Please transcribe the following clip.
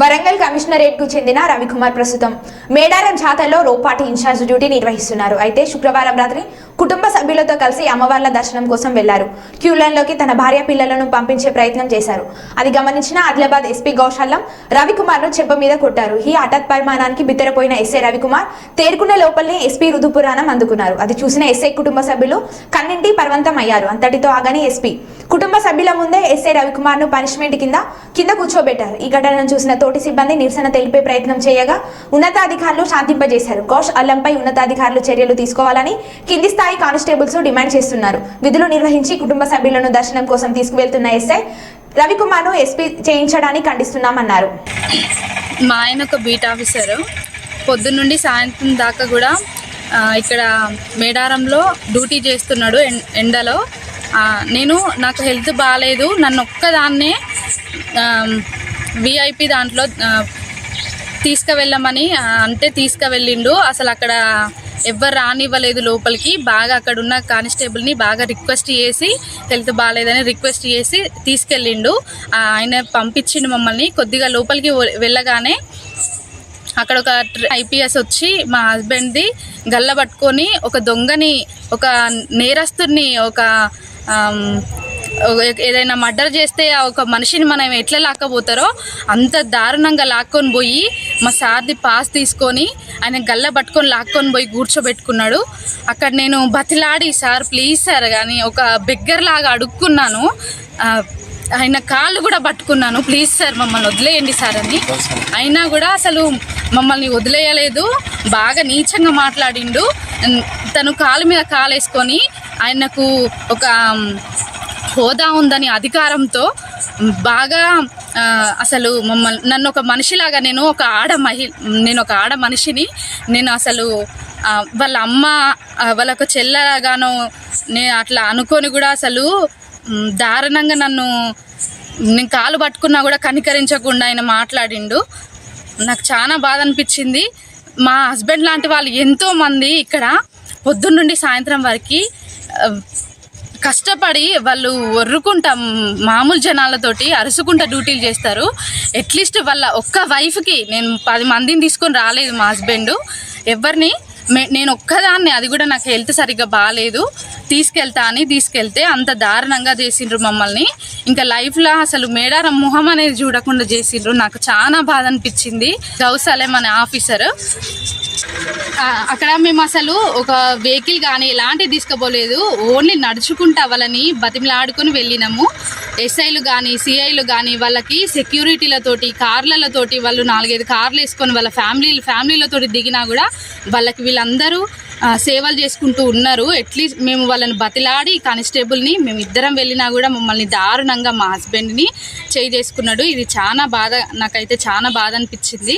వరంగల్ కమిషనరేట్కు చెందిన రవికుమార్ ప్రస్తుతం మేడారం జాతరలో రోపాటి ఇన్ఛార్జ్ డ్యూటీ నిర్వహిస్తున్నారు. అయితే శుక్రవారం రాత్రి కుటుంబ సభ్యులతో కలిసి అమ్మవార్ల దర్శనం కోసం వెళ్ళారు. క్యూలైన్లోకి తన భార్య పిల్లలను పంపించే ప్రయత్నం చేశారు. అది గమనించిన ఆదిలాబాద్ ఎస్పీ గౌశాలం రవికుమార్ను చెంప మీద కొట్టారు. ఈ హఠాత్ పరిమాణానికి బిత్తరపోయిన ఎస్ఐ రవికుమార్ తేరుకున్న లోపలనే ఎస్పీ రుదుపురాణం అందుకున్నారు. అది చూసిన ఎస్ఐ కుటుంబ సభ్యులు కన్నింటి పర్వంతం అయ్యారు. అంతటితో ఆగని ఎస్పీ కుటుంబ సభ్యుల ముందే ఎస్ఐ రవికుమార్ను పనిష్మెంట్ కింద కింద కూర్చోబెట్టారు. ఈ ఘటనను చూసిన తోటి సిబ్బంది నిరసన తెలిపే ప్రయత్నం చేయగా ఉన్నతాధికారులు శాంతింపజేశారు. ఘోష్ అల్లంపై ఉన్నతాధికారులు చర్యలు తీసుకోవాలని కింది స్థాయి కానిస్టేబుల్స్ డిమాండ్ చేస్తున్నారు. విధులు నిర్వహించి కుటుంబ సభ్యులను దర్శనం కోసం తీసుకువెళ్తున్న ఎస్ఐ రవికుమార్ను ఎస్పీ చేయించడానికి ఖండిస్తున్నామన్నారు. మా ఆయన ఒక బీట్ ఆఫీసరు. పొద్దున్నుండి సాయంత్రం దాకా కూడా ఇక్కడ మేడారంలో డ్యూటీ చేస్తున్నాడు ఎండలో. నేను నాకు హెల్త్ బాగాలేదు నన్ను ఒక్కదాన్నే విఐపి దాంట్లో తీసుకువెళ్ళమని అంటే తీసుకువెళ్ళిండు. అసలు అక్కడ ఎవ్వరు రానివ్వలేదు లోపలికి. బాగా అక్కడ ఉన్న కానిస్టేబుల్ని బాగా రిక్వెస్ట్ చేసి హెల్త్ బాగాలేదని రిక్వెస్ట్ చేసి తీసుకెళ్ళిండు. ఆయన పంపించిండు మమ్మల్ని. కొద్దిగా లోపలికి వెళ్ళగానే అక్కడ ఒక ఐపీఎస్ వచ్చి మా హస్బెండ్ది గల్ల పట్టుకొని ఒక దొంగని ఒక నేరస్తుడిని ఒక- ఏదైనా మర్డర్ చేస్తే ఆ ఒక మనిషిని మనం ఎట్లా లాక్కపోతారో అంత దారుణంగా లాక్కొని పోయి మా సార్ది పాస్ తీసుకొని ఆయన గల్ల పట్టుకొని లాక్కొని పోయి కూర్చోబెట్టుకున్నాడు. అక్కడ నేను బతిలాడి సార్ ప్లీజ్ సార్ కానీ ఒక బెగ్గర్ లాగా అడుక్కున్నాను ఆయన కాళ్ళు కూడా పట్టుకున్నాను. ప్లీజ్ సార్ మమ్మల్ని వదిలేయండి సార్ అని. అయినా కూడా అసలు మమ్మల్ని వదిలేయలేదు. బాగా నీచంగా మాట్లాడిండు. తను కాలు మీద కాలు వేసుకొని ఆయనకు ఒక హోదా ఉందని అధికారంతో బాగా అసలు మమ్మల్ని నన్ను ఒక మనిషిలాగా నేను ఒక ఆడ మహి నేను ఒక ఆడ మనిషిని నేను అసలు వాళ్ళ అమ్మ వాళ్ళ ఒక చెల్లగానో నేను అట్లా అనుకొని కూడా అసలు దారుణంగా నన్ను నేను కాలు పట్టుకున్నా కూడా కనికరించకుండా ఆయన మాట్లాడిండు. నాకు చాలా బాధ అనిపించింది. మా హస్బెండ్ లాంటి వాళ్ళు ఎంతోమంది ఇక్కడ పొద్దున్న నుండి సాయంత్రం వరకు కష్టపడి వాళ్ళు ఒర్రుకుంటా మామూలు జనాలతోటి అరుసుకుంటా డ్యూటీలు చేస్తారు. అట్లీస్ట్ వాళ్ళ ఒక్క వైఫ్కి నేను పది మందిని తీసుకొని రాలేదు మా హస్బెండ్. ఎవరిని? నేను ఒక్కదాన్ని అది కూడా నాకు హెల్త్ సరిగ్గా బాగాలేదు తీసుకెళ్తా అని తీసుకెళ్తే అంత దారుణంగా చేసిండ్రు మమ్మల్ని. ఇంకా లైఫ్లో అసలు మేడారం మొహం అనేది చూడకుండా చేసిండ్రు. నాకు చాలా బాధ అనిపించింది. గౌసాలెం అనే ఆఫీసర్. అక్కడ మేము అసలు ఒక వెహికల్ కానీ ఎలాంటివి తీసుకుపోలేదు ఓన్లీ నడుచుకుంటా వాళ్ళని బతిమలాడుకొని వెళ్ళినాము. ఎస్ఐలు కానీ సిఐలు కానీ వాళ్ళకి సెక్యూరిటీలతోటి కార్లతోటి వాళ్ళు నాలుగైదు కార్లు వేసుకొని వాళ్ళ ఫ్యామిలీ ఫ్యామిలీలతోటి దిగినా కూడా వాళ్ళకి వీళ్ళందరూ సేవలు చేసుకుంటూ ఉన్నారు. అట్లీస్ట్ మేము వాళ్ళని బతిలాడి కానిస్టేబుల్ని మేము ఇద్దరం వెళ్ళినా కూడా మమ్మల్ని దారుణంగా మా హస్బెండ్ని చేయి చేసుకున్నాడు. ఇది చాలా బాధ నాకైతే చాలా బాధ అనిపించింది.